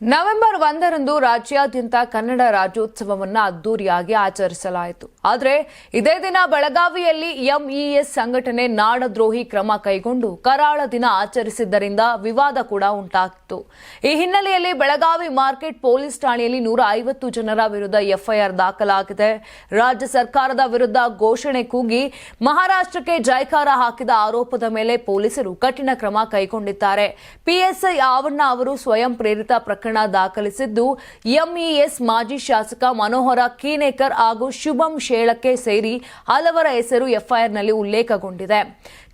November ಒಂದರಂದು ರಾಜ್ಯಾದ್ಯಂತ ಕನ್ನಡ ರಾಜ್ಯೋತ್ಸವವನ್ನ ಅದ್ದೂರಿಯಾಗಿ ಆಚರಿಸಲಾಯಿತು. ಆದರೆ ಇದೇ ದಿನ ಬೆಳಗಾವಿಯಲ್ಲಿ ಎಂಇಎಸ್ ಸಂಘಟನೆ ನಾಡದ್ರೋಹಿ ಕ್ರಮ ಕೈಗೊಂಡು ಕರಾಳ ದಿನ ಆಚರಿಸಿದ್ದರಿಂದ ವಿವಾದ ಕೂಡ ಉಂಟಾಗಿತ್ತು. ಈ ಹಿನ್ನೆಲೆಯಲ್ಲಿ ಬೆಳಗಾವಿ ಮಾರ್ಕೆಟ್ ಪೊಲೀಸ್ ಠಾಣೆಯಲ್ಲಿ ನೂರ ಐವತ್ತು ಜನರ ವಿರುದ್ಧ ಎಫ್ಐಆರ್ ದಾಖಲಾಗಿದೆ. ರಾಜ್ಯ ಸರ್ಕಾರದ ವಿರುದ್ಧ ಘೋಷಣೆ ಕೂಗಿ ಮಹಾರಾಷ್ಟ್ರಕ್ಕೆ ಜೈಕಾರ ಹಾಕಿದ ಆರೋಪದ ಮೇಲೆ ಪೊಲೀಸರು ಕಠಿಣ ಕ್ರಮ ಕೈಗೊಂಡಿದ್ದಾರೆ. ಪಿಎಸ್ಐ ಆವಣ್ಣ ಅವರು ಸ್ವಯಂ ಪ್ರೇರಿತ ದಾಖಲಿಸಿದ್ದು, ಎಂಇಎಸ್ ಮಾಜಿ ಶಾಸಕ ಮನೋಹರ ಕೀನೇಕರ್ ಹಾಗೂ ಶುಭಂ ಶೇಳಕ್ಕೆ ಸೇರಿ ಹಲವರ ಹೆಸರು ಎಫ್ಐಆರ್ನಲ್ಲಿ ಉಲ್ಲೇಖಗೊಂಡಿದೆ.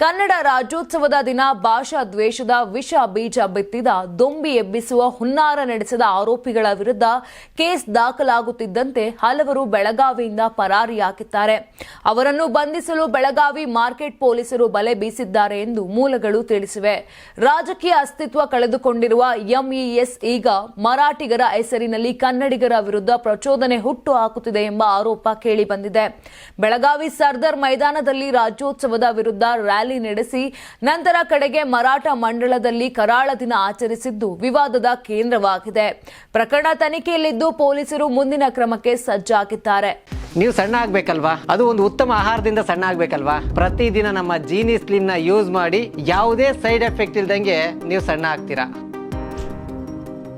ಕನ್ನಡ ರಾಜ್ಯೋತ್ಸವದ ದಿನ ಭಾಷಾ ದ್ವೇಷದ ವಿಷ ಬೀಜ ಬಿತ್ತಿದ, ದೊಂಬಿ ಎಬ್ಬಿಸುವ ಹುನ್ನಾರ ನಡೆಸಿದ ಆರೋಪಿಗಳ ವಿರುದ್ಧ ಕೇಸ್ ದಾಖಲಾಗುತ್ತಿದ್ದಂತೆ ಹಲವರು ಬೆಳಗಾವಿಯಿಂದ ಪರಾರಿಯಾಗಿದ್ದಾರೆ ಅವರನ್ನು ಬಂಧಿಸಲು ಬೆಳಗಾವಿ ಮಾರ್ಕೆಟ್ ಪೊಲೀಸರು ಬಲೆ ಬೀಸಿದ್ದಾರೆ ಎಂದು ಮೂಲಗಳು ತಿಳಿಸಿವೆ. ರಾಜಕೀಯ ಅಸ್ತಿತ್ವ ಕಳೆದುಕೊಂಡಿರುವ ಎಂಇಎಸ್ ಈಗ ಮರಾಠಿಗರ ಹೆಸರಿನಲ್ಲಿ ಕನ್ನಡಿಗರ ವಿರುದ್ಧ ಪ್ರಚೋದನೆ ಹುಟ್ಟು ಹಾಕುತ್ತಿದೆ ಎಂಬ ಆರೋಪ ಕೇಳಿಬಂದಿದೆ ಬೆಳಗಾವಿ ಸರ್ದಾರ್ ಮೈದಾನದಲ್ಲಿ ರಾಜ್ಯೋತ್ಸವದ ವಿರುದ್ಧ ರ್ಯಾಲಿ ನಡೆಸಿ ನಂತರ ಕಡೆಗೆ ಮರಾಠ ಮಂಡಳದಲ್ಲಿ ಕರಾಳ ದಿನ ಆಚರಿಸಿದ್ದು ವಿವಾದದ ಕೇಂದ್ರವಾಗಿದೆ. ಪ್ರಕರಣ ತನಿಖೆಯಲ್ಲಿದ್ದು ಪೊಲೀಸರು ಮುಂದಿನ ಕ್ರಮಕ್ಕೆ ಸಜ್ಜಾಗಿದ್ದಾರೆ. ನೀವು ಸಣ್ಣ ಆಗ್ಬೇಕಲ್ವಾ? ಅದು ಒಂದು ಉತ್ತಮ ಆಹಾರದಿಂದ ಸಣ್ಣ ಆಗ್ಬೇಕಲ್ವಾ? ಪ್ರತಿದಿನ ನಮ್ಮ ಜೀನಿ ಸ್ಲಿಮ್ನ ಯೂಸ್ ಮಾಡಿ ಯಾವುದೇ ಸೈಡ್ ಎಫೆಕ್ಟ್ ಇಲ್ದಂಗೆ ನೀವು ಸಣ್ಣ ಆಗ್ತೀರಾ?